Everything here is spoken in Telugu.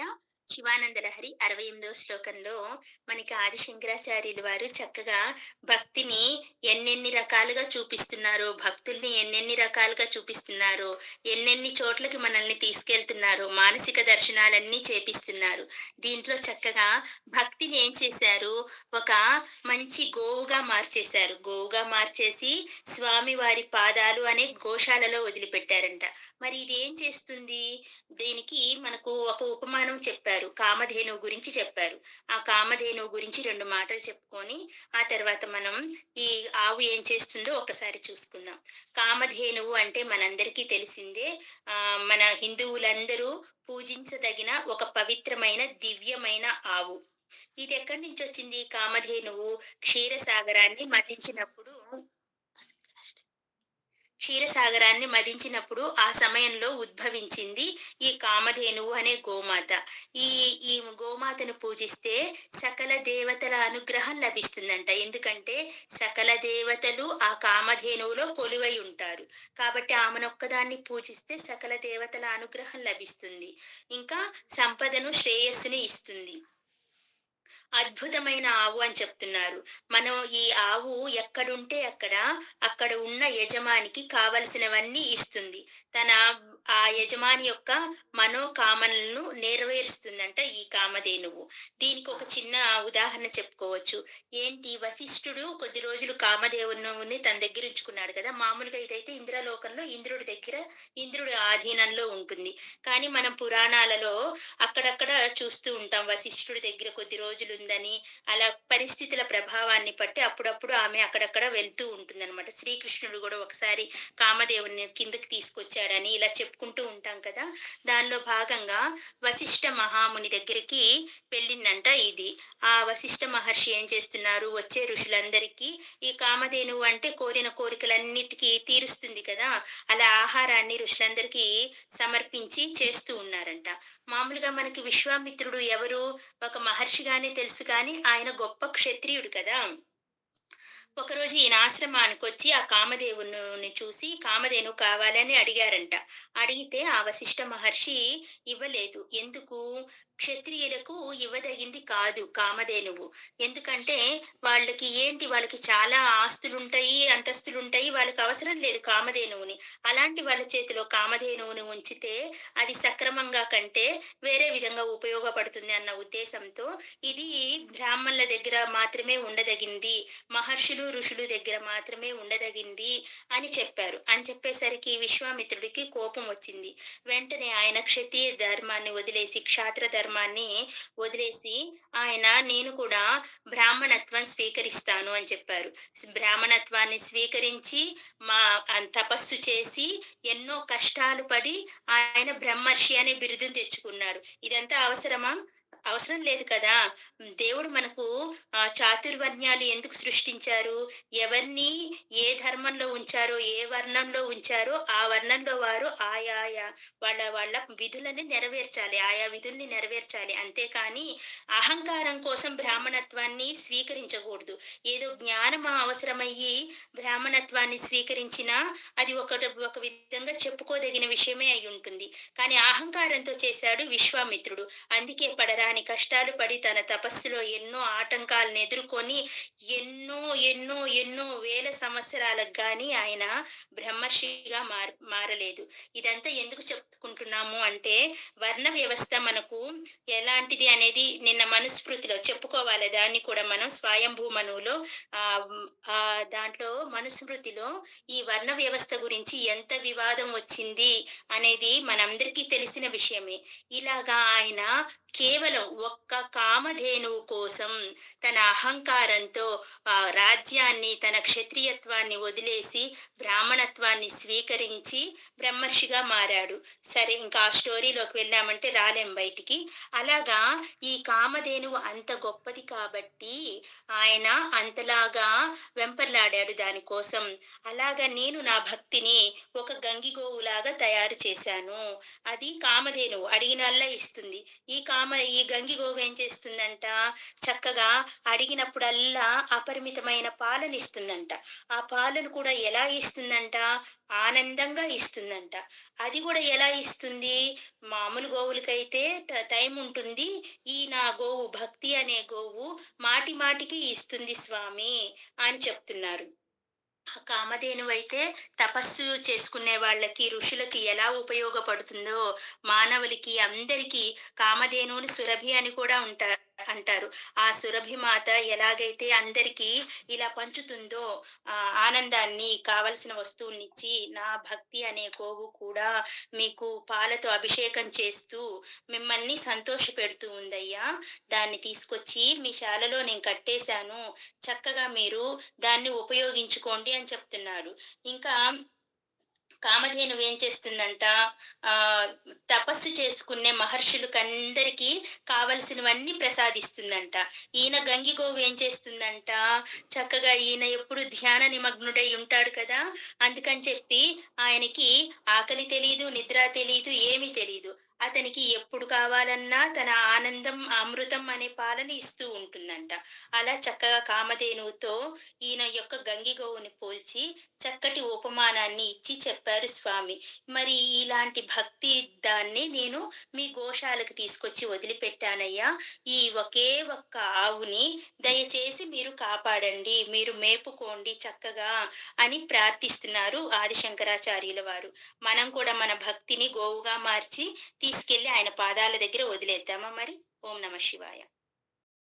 శివాయ శివానంద లహరి అరవై ఎనిమిదవ శ్లోకంలో మనకి ఆదిశంకరాచార్యులు వారు చక్కగా భక్తిని ఎన్నెన్ని రకాలుగా చూపిస్తున్నారో భక్తుల్ని ఎన్నెన్ని రకాలుగా చూపిస్తున్నారో ఎన్నెన్ని చోట్లకి మనల్ని తీసుకెళ్తున్నారో మానసిక దర్శనాలన్నీ చేపిస్తున్నారు. దీంట్లో చక్కగా భక్తిని ఏం చేశారు? ఒక మంచి గోవుగా మార్చేశారు. గోవుగా మార్చేసి స్వామి వారి పాదాలు అనే గోశాలలో వదిలిపెట్టారంట. మరి ఇది ఏం చేస్తుంది? దీనికి మనకు ఒక ఉపమానం చెప్పారు కామధేనువు గురించి చెప్పారు. ఆ కామధేనువు గురించి రెండు మాటలు చెప్పుకొని ఆ తర్వాత మనం ఈ ఆవు ఏం చేస్తుందో ఒకసారి చూసుకుందాం. కామధేనువు అంటే మనందరికీ తెలిసిందే. ఆ మన హిందువులందరూ పూజించదగిన ఒక పవిత్రమైన దివ్యమైన ఆవు. ఇది ఎక్కడి నుంచి వచ్చింది? కామధేనువు క్షీరసాగరాన్ని మతించినప్పుడు క్షీరసాగరాన్ని మదించినప్పుడు ఆ సమయంలో ఉద్భవించింది ఈ కామధేనువు అనే గోమాత. ఈ ఈ గోమాతను పూజిస్తే సకల దేవతల అనుగ్రహం లభిస్తుందంట. ఎందుకంటే సకల దేవతలు ఆ కామధేనువులో కొలువై ఉంటారు. కాబట్టి ఆమెనొక్కదాన్ని పూజిస్తే సకల దేవతల అనుగ్రహం లభిస్తుంది. ఇంకా సంపదను శ్రేయస్సుని ఇస్తుంది. అద్భుతమైన ఆవు అని చెప్తున్నారు. మనం ఈ ఆవు ఎక్కడుంటే అక్కడ అక్కడ ఉన్న యజమానికి కావలసినవన్నీ ఇస్తుంది. తన ఆ యజమాని యొక్క మనోకామనలను నెరవేరుస్తుందంట ఈ కామధేనువు. దీనికి ఒక చిన్న ఉదాహరణ చెప్పుకోవచ్చు. ఏంటి? వశిష్ఠుడు కొద్ది రోజులు కామదేవుని తన దగ్గర ఉంచుకున్నాడు కదా. మామూలుగా ఇదైతే ఇంద్రలోకంలో ఇంద్రుడి దగ్గర ఇంద్రుడి ఆధీనంలో ఉంటుంది. కానీ మనం పురాణాలలో అక్కడక్కడ చూస్తూ ఉంటాం. వశిష్ఠుడి దగ్గర కొద్ది రోజులు ఉందని అలా పరిస్థితుల ప్రభావాన్ని బట్టి అప్పుడప్పుడు ఆమె అక్కడక్కడ వెళ్తూ ఉంటుంది అనమాట శ్రీకృష్ణుడు కూడా ఒకసారి కామదేవుని కిందకి తీసుకొచ్చాడని ఇలా చెప్పుకుంటూ ఉంటాం కదా. దానిలో భాగంగా వశిష్ఠ మహాముని దగ్గరికి వెళ్ళిందంట ఇది. ఆ వశిష్ఠ మహర్షి ఏం చేస్తున్నారు? వచ్చే ఋషులందరికీ ఈ కామధేనువు అంటే కోరిన కోరికలన్నిటికీ తీరుస్తుంది కదా. అలా ఆహారాన్ని ఋషులందరికీ సమర్పించి చేస్తూ ఉన్నారంట. మామూలుగా మనకి విశ్వామిత్రుడు ఎవరు? ఒక మహర్షిగానే తెలుసు కానీ ఆయన గొప్ప క్షత్రియుడు కదా. ఒకరోజు ఈయన ఆశ్రమానికి వచ్చి ఆ కామదేవుని చూసి కామధేను కావాలని అడిగారంట. అడిగితే ఆ వశిష్ఠ మహర్షి ఇవ్వలేదు. ఎందుకు? క్షత్రియులకు ఇవ్వదగింది కాదు కామధేనువు. ఎందుకంటే వాళ్ళకి ఏంటి? వాళ్ళకి చాలా ఆస్తులు ఉంటాయి అంతస్తులు ఉంటాయి వాళ్ళకి అవసరం లేదు కామధేనువుని. అలాంటి వాళ్ళ చేతిలో కామధేనువుని ఉంచితే అది సక్రమంగా కంటే వేరే విధంగా ఉపయోగపడుతుంది అన్న ఉద్దేశంతో ఇది బ్రాహ్మణుల దగ్గర మాత్రమే ఉండదగింది. మహర్షులు ఋషులు దగ్గర మాత్రమే ఉండదగింది అని చెప్పారు. అని చెప్పేసరికి విశ్వామిత్రుడికి కోపం వచ్చింది. వెంటనే ఆయన క్షత్రియ ధర్మాన్ని వదిలేసి క్షాత్ర ఆశ్రమాన్ని వదిలేసి ఆయన నేను కూడా బ్రాహ్మణత్వం స్వీకరిస్తాను అని చెప్పారు. బ్రాహ్మణత్వాన్ని స్వీకరించి మా తపస్సు చేసి ఎన్నో కష్టాలు పడి ఆయన బ్రహ్మర్షి అనే బిరుదును తెచ్చుకున్నారు. ఇదంతా అవసరమా? అవసరం లేదు కదా. దేవుడు మనకు చాతుర్వర్ణ్యాలు ఎందుకు సృష్టించారు? ఎవరిని ఏ ధర్మంలో ఉంచారో ఏ వర్ణంలో ఉంచారో ఆ వర్ణంలో వారు ఆయా వాళ్ళ వాళ్ళ విధులని నెరవేర్చాలి. ఆయా విధుల్ని నెరవేర్చాలి. అంతేకాని అహంకారం కోసం బ్రాహ్మణత్వాన్ని స్వీకరించకూడదు. ఏదో జ్ఞానం అవసరమయ్యి బ్రాహ్మణత్వాన్ని స్వీకరించినా అది ఒక ఒక విధంగా చెప్పుకోదగిన విషయమే అయి ఉంటుంది. కానీ అహంకారంతో చేశాడు విశ్వామిత్రుడు. అందుకే పడరా అని కష్టాలు పడి తన తపస్సులో ఎన్నో ఆటంకాలను ఎదుర్కొని ఎన్నో ఎన్నో ఎన్నో వేల సంవత్సరాలకు కానీ ఆయన బ్రహ్మర్షిగా మార్ మారలేదు. ఇదంతా ఎందుకు చెప్పుకుంటున్నాము అంటే వర్ణ వ్యవస్థ మనకు ఎలాంటిది అనేది నిన్న మనుస్మృతిలో చెప్పుకోవాలి. దాన్ని కూడా మనం స్వయంభూ మనువులో ఆ దాంట్లో మనుస్మృతిలో ఈ వర్ణ వ్యవస్థ గురించి ఎంత వివాదం వచ్చింది అనేది మనందరికీ తెలిసిన విషయమే. ఇలాగా ఆయన కేవలం ఒక్క కామధేనువు కోసం తన అహంకారంతో ఆ రాజ్యాన్ని తన క్షత్రియత్వాన్ని వదిలేసి బ్రాహ్మణత్వాన్ని స్వీకరించి బ్రహ్మర్షిగా మారాడు. సరే ఇంకా ఆ స్టోరీలోకి వెళ్ళామంటే రాలేం బయటికి. అలాగా ఈ కామధేనువు అంత గొప్పది కాబట్టి ఆయన అంతలాగా వెంపర్లాడాడు దానికోసం. అలాగా నేను నా భక్తిని ఒక గంగిగోవులాగా తయారు చేశాను. అది కామధేనువు అడిగినల్లా ఇస్తుంది. ఈ కా ఆమె ఈ గంగి గోవు ఏం చేస్తుందంట? చక్కగా అడిగినప్పుడల్లా అపరిమితమైన పాలను ఇస్తుందంట. ఆ పాలను కూడా ఎలా ఇస్తుందంట? ఆనందంగా ఇస్తుందంట. అది కూడా ఎలా ఇస్తుంది? మామూలు గోవులకైతే ట- టైం ఉంటుంది. ఈ నా గోవు భక్తి అనే గోవు మాటి మాటికి ఇస్తుంది స్వామి అని చెప్తున్నారు. కామధేనువైతే తపస్సు చేసుకునే వాళ్ళకి ఋషులకి ఎలా ఉపయోగపడుతుందో మానవులకి అందరికీ కామధేనువుని సురభి అని కూడా ఉంటారు. అంటారు. ఆ సురభిమాత ఎలాగైతే అందరికీ ఇలా పంచుతుందో ఆ ఆనందాన్ని కావలసిన వస్తువునిచ్చి నా భక్తి అనే గోవు కూడా మీకు పాలతో అభిషేకం చేస్తూ మిమ్మల్ని సంతోష పెడుతూ ఉందయ్యా. దాన్ని తీసుకొచ్చి మీ శాలలో నేను కట్టేశాను. చక్కగా మీరు దాన్ని ఉపయోగించుకోండి అని చెప్తున్నాడు. ఇంకా కామధేను ఏం చేస్తుందంట? ఆ తపస్సు చేసుకునే మహర్షులకందరికీ కావలసినవన్నీ ప్రసాదిస్తుందంట. ఈయన గంగిగోవు ఏం చేస్తుందంట? చక్కగా ఈయన ఎప్పుడు ధ్యాన నిమగ్నుడై ఉంటాడు కదా? అందుకని చెప్పి ఆయనకి ఆకలి తెలీదు నిద్ర తెలీదు ఏమీ తెలీదు. అతనికి ఎప్పుడు కావాలన్నా తన ఆనందం అమృతం అనే పాలన ఇస్తూ ఉంటుందంట. అలా చక్కగా కామధేనువుతో ఈయన యొక్క గంగిగోవుని పోల్చి చక్కటి ఉపమానాన్ని ఇచ్చి చెప్పారు స్వామి. మరి ఇలాంటి భక్తి దాన్ని నేను మీ గోశాలకు తీసుకొచ్చి వదిలిపెట్టానయ్యా. ఈ ఒకే ఒక్క ఆవుని దయచేసి మీరు కాపాడండి మీరు మేపుకోండి చక్కగా అని ప్రార్థిస్తున్నారు ఆదిశంకరాచార్యుల వారు. మనం కూడా మన భక్తిని గోవుగా మార్చి తీసుకెళ్ళి ఆయన పాదాల దగ్గర వదిలేద్దామా మరి? ఓం నమ శివాయ.